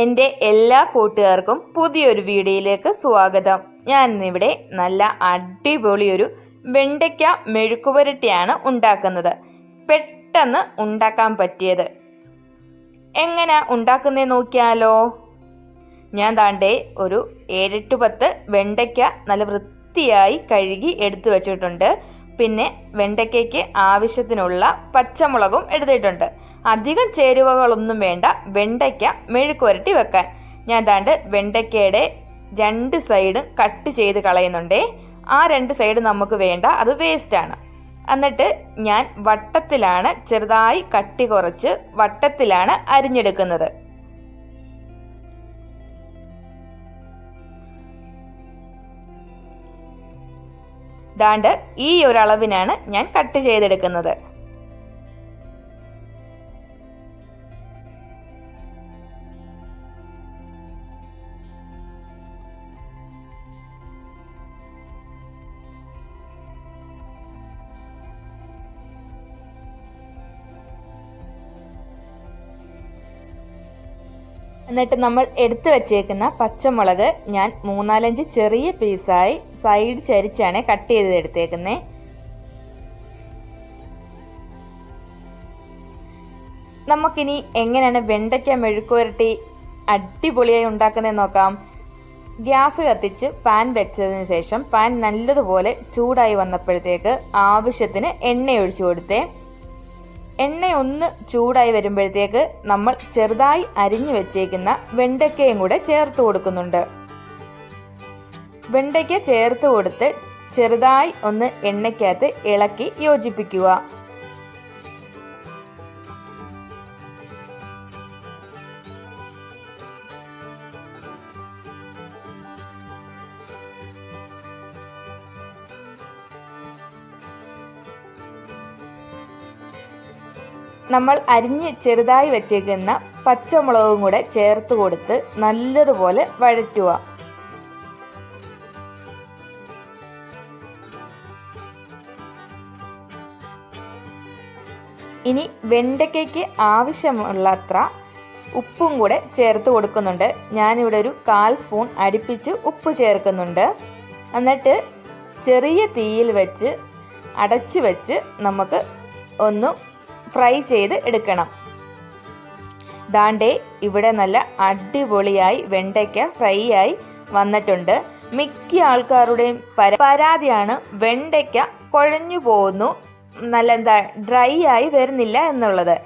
എന്റെ എല്ലാ കൂട്ടുകാർക്കും പുതിയൊരു വീഡിയോയിലേക്ക് സ്വാഗതം. ഞാൻ ഇന്നിവിടെ നല്ല അടിപൊളി ഒരു വെണ്ടയ്ക്ക മെഴുക്കുപുരട്ടിയാണ് ഉണ്ടാക്കുന്നത്. പെട്ടെന്ന് ഉണ്ടാക്കാൻ പറ്റിയത്. എങ്ങനെ ഉണ്ടാക്കുന്നേ നോക്കിയാലോ? ഞാൻ താണ്ടേ ഒരു ഏഴെട്ട് പത്ത് വെണ്ടയ്ക്ക നല്ല വൃത്തിയായി കഴുകി എടുത്തു വെച്ചിട്ടുണ്ട്. പിന്നെ വെണ്ടയ്ക്കയ്ക്ക് ആവശ്യത്തിനുള്ള പച്ചമുളകും എടുത്തിട്ടുണ്ട്. അധികം ചേരുവകളൊന്നും വേണ്ട. വെണ്ടയ്ക്ക മെഴുക്കുരട്ടി വെക്കാൻ. ഞാൻ താണ്ട് വെണ്ടയ്ക്കയുടെ രണ്ട് സൈഡും കട്ട് ചെയ്ത് കളയുന്നുണ്ടേ. ആ രണ്ട് സൈഡ് നമുക്ക് വേണ്ട. അത് വേസ്റ്റാണ്. എന്നിട്ട് ഞാൻ വട്ടത്തിലാണ് ചെറുതായി കട്ടി കുറച്ച് വട്ടത്തിലാണ് അരിഞ്ഞെടുക്കുന്നത്. ദാണ്ട് ഈ ഒരളവിനാണ് ഞാൻ കട്ട് ചെയ്തെടുക്കുന്നത്. എന്നിട്ട് നമ്മൾ എടുത്തു വച്ചേക്കുന്ന പച്ചമുളക് ഞാൻ മൂന്നാലഞ്ച് ചെറിയ പീസായി സൈഡ് ചരിച്ചാണ് കട്ട് ചെയ്ത് എടുത്തേക്കുന്നത് നമുക്കിനി എങ്ങനെയാണ് വെണ്ടയ്ക്ക മെഴുക്കുവരട്ടി അടിപൊളിയായി ഉണ്ടാക്കുന്നത് നോക്കാം. ഗ്യാസ് കത്തിച്ച് പാൻ വെച്ചതിന് ശേഷം പാൻ നല്ലതുപോലെ ചൂടായി വന്നപ്പോഴത്തേക്ക് ആവശ്യത്തിന് എണ്ണ ഒഴിച്ചു കൊടുത്തേ. എണ്ണ ഒന്ന് ചൂടായി വരുമ്പോഴത്തേക്ക് നമ്മൾ ചെറുതായി അരിഞ്ഞു വെച്ചേക്കുന്ന വെണ്ടയ്ക്കയും കൂടെ ചേർത്ത് കൊടുക്കുന്നുണ്ട്. വെണ്ടയ്ക്ക ചേർത്ത് കൊടുത്ത് ചെറുതായി ഒന്ന് എണ്ണയ്ക്കകത്ത് ഇളക്കി യോജിപ്പിക്കുക. നമ്മൾ അരിഞ്ഞ് ചെറുതായി വെച്ചേക്കുന്ന പച്ചമുളകും കൂടെ ചേർത്ത് കൊടുത്ത് നല്ലതുപോലെ വഴറ്റുക. ഇനി വെണ്ടയ്ക്കയ്ക്ക് ആവശ്യമുള്ളത്ര ഉപ്പും കൂടെ ചേർത്ത് കൊടുക്കുന്നുണ്ട്. ഞാനിവിടെ ഒരു കാൽ സ്പൂൺ അടുപ്പിച്ച് ഉപ്പ് ചേർക്കുന്നുണ്ട്. എന്നിട്ട് ചെറിയ തീയിൽ വെച്ച് അടച്ച് വെച്ച് നമുക്ക് ഒന്ന് ഫ്രൈ ചെയ്ത് എടുക്കണം. ദാണ്ടേ ഇവിടെ നല്ല അടിപൊളിയായി വെണ്ടയ്ക്ക ഫ്രൈ ആയി വന്നിട്ടുണ്ട്. മിക്ക ആൾക്കാരുടെയും പര പരാതിയാണ് വെണ്ടയ്ക്ക കുഴഞ്ഞു പോകുന്നു നല്ല എന്താ ഡ്രൈ ആയി വരുന്നില്ല എന്നുള്ളത്.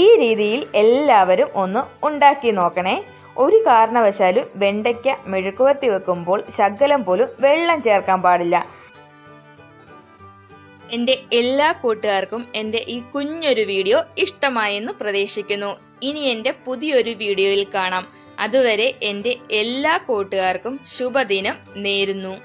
ഈ രീതിയിൽ എല്ലാവരും ഒന്ന് ഉണ്ടാക്കി നോക്കണേ. ഒരു കാരണവശാലും വെണ്ടയ്ക്ക മെഴുക്കുവരട്ടി വെക്കുമ്പോൾ ശകലം പോലും വെള്ളം ചേർക്കാൻ പാടില്ല. എന്റെ എല്ലാ കൂട്ടുകാർക്കും എന്റെ ഈ കുഞ്ഞൊരു വീഡിയോ ഇഷ്ടമായെന്ന് പ്രതീക്ഷിക്കുന്നു. ഇനി എന്റെ പുതിയൊരു വീഡിയോയിൽ കാണാം. അതുവരെ എന്റെ എല്ലാ കൂട്ടുകാർക്കും ശുഭദിനം നേരുന്നു.